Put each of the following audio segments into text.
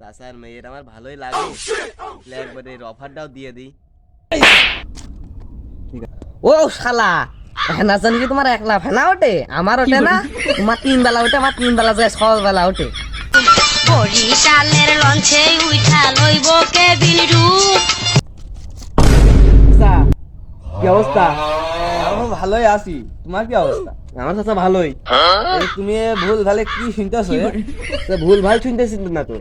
চাচার মেয়ের আমার ভালোই লাগে। তাহলে একবারে এর অফারটাও দিয়ে দিই। ও শালা হেনা জানি কি তোমার একলা ফেনা ওঠে? আমার ওঠে না? তোমার তিন বেলা ওঠে আমার তিন বেলা যায় সকাল বেলা ওঠে। বরিশালের লঞ্চে উঠা লইব কেবিল রূপ। কি অবস্থা? আমি ভালোই আছি। তোমার কি অবস্থা? আমার চাচা ভালোই। তুমি ভুল ভালে কি শুনতেছো ভুল ভালো শুনতেছি না তো।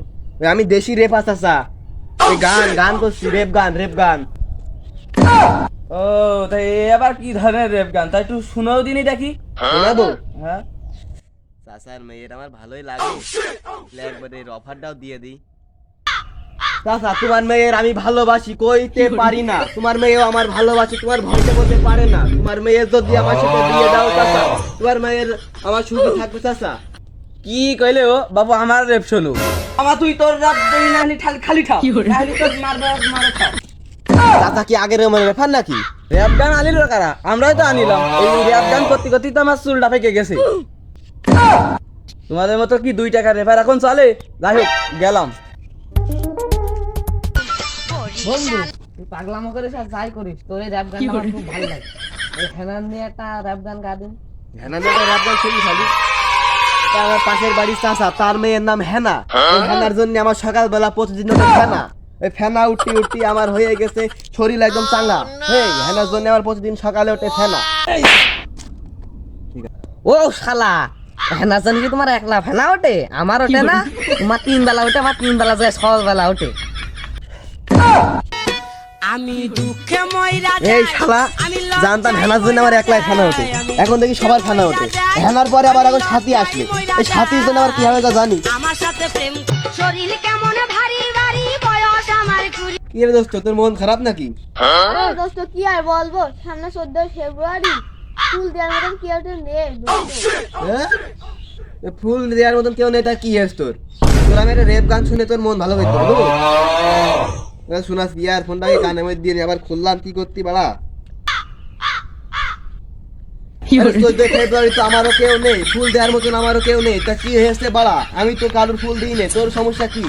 আমি দেশি রেপ চাচা ওই গান গান করছি রেপ গান রেপ গান। ও তাই আবার কি ধরনের রেপ গান? তাই একটু শোনাও দিনই দেখি। শোনাবো? হ্যাঁ। চাচার মেয়ের আমার ভালোই লাগে। একবারে এর অফারটাও দিয়ে দিই। চাচা তোমার মেয়ের আমি ভালোবাসি কইতে পারি না। তোমার মেয়েও আমার ভালোবাসি তোমার ভয়তে বলতে পারে না। তোমার মেয়ের যদি আমার সাথে বিয়ে দাও চাচা তোমার মেয়ের আমার সুখী থাকবে চাচা। কি কইলে ও? বাবু আমার রেপ শোনো। আমার তুই তোর দেই না খালি খাও তোর মারবে মারে খাও চাচা কি আগের মানে নাকি? র্যাপ গান আনিল কারা? আমরাই তো আনিলাম। এই র্যাপ গান করতে করতেই তো আমার চুলটা পেকে গেছে। তোমাদের মতো কি দুই টাকা রেফার এখন চলে? যাই হোক গেলাম। বন্ধু। তুই পাগলামো করিস আর যাই করিস তোর এই র্যাপ গান আমার খুব ভালো লাগে। হেনান নিয়ে একটা র্যাপ গান গা দিন মেয়েটা রাত গান শুনি খালি। আমার পাশের বাড়ির চাচা তার মেয়ের নাম হেনা। ওই হেনার জন্য আমার সকালবেলা প্রতিদিন ওঠে ফেনা। ওই ফেনা উঠি উঠি আমার হয়ে গেছে শরীর একদম চাঙ্গা। হেই হেনার জন্য আমার প্রতিদিন সকালে ওঠে ফেনা। ও শালা হেনা জানি কি তোমার একলা ফেনা ওঠে? আমার ওঠে না? তোমার তিন বেলা ওঠে আমার তিন বেলা যায় সকাল বেলা ওঠে আমি দুঃখে ময়রা এই শালা জানতাম হেনার জন্য আমার একলাই ফেনা ওঠে এখন দেখি সবার ফেনা ওঠে হেনার পরে আবার এখন সাথী আসলে। এই সাথীর জন্য আবার কি হবে তা জানি। আমার সাথে প্রেম শরীর কেমন ভারী ভারী বয়স আমার কুড়ি। কি রে দোস্ত তোর মন খারাপ নাকি? আরে দোস্ত কি আর বলব? সামনে চোদ্দই ফেব্রুয়ারি ফুল দেওয়ার মতন কি নেই হ্যাঁ? ফুল দেওয়ার মতন কেউ নেই তা কি হয়েছে তোর? তোর আমি একটা রেপ গান শুনে তোর মন ভালো হইতো শোনাস ইয়ার ফোনটাকে কানে মধ্যে দিয়ে আবার খুললাম কি করতি বাড়া? চোদ্দ ফেব্রুয়ারি তো আমারও কেউ নেই ফুল দেওয়ার মতন আমারও কেউ নেই তা কি হয়েছে বাড়া? আমি তো কারোর ফুল দিই নে তোর সমস্যা কি?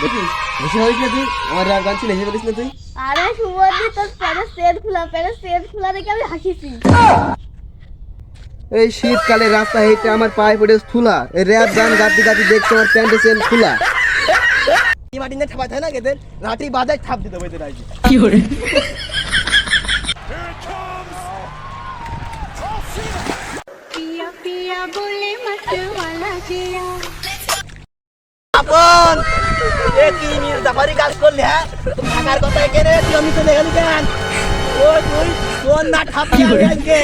দেখিস বেশি হইস না তুই? আমার রাগ গান শুনে হেসে বলিস না তুই? আরে সুমন্দি তোর প্যারের সেট খোলা প্যারের সেট খোলা দেখে আমি হাসিছি। এই শীতকালে রাস্তা হেঁটে আমার পায়ে পড়ে থুলা এই র্যাপ গান গাতি গাতি দেখতে আমার প্যান্টে চেন খোলা। মাটি না ঠাপাই থাকে না গেদের? লাঠি বাজায় ঠাপ দিতে হবে আপন! এ কি জাফারি কাজ করলি হ্যাঁ? থাকার কথা এখানে তুই আমি চলে গেলি কেন? তুই তোর না ঠাপ আজকে।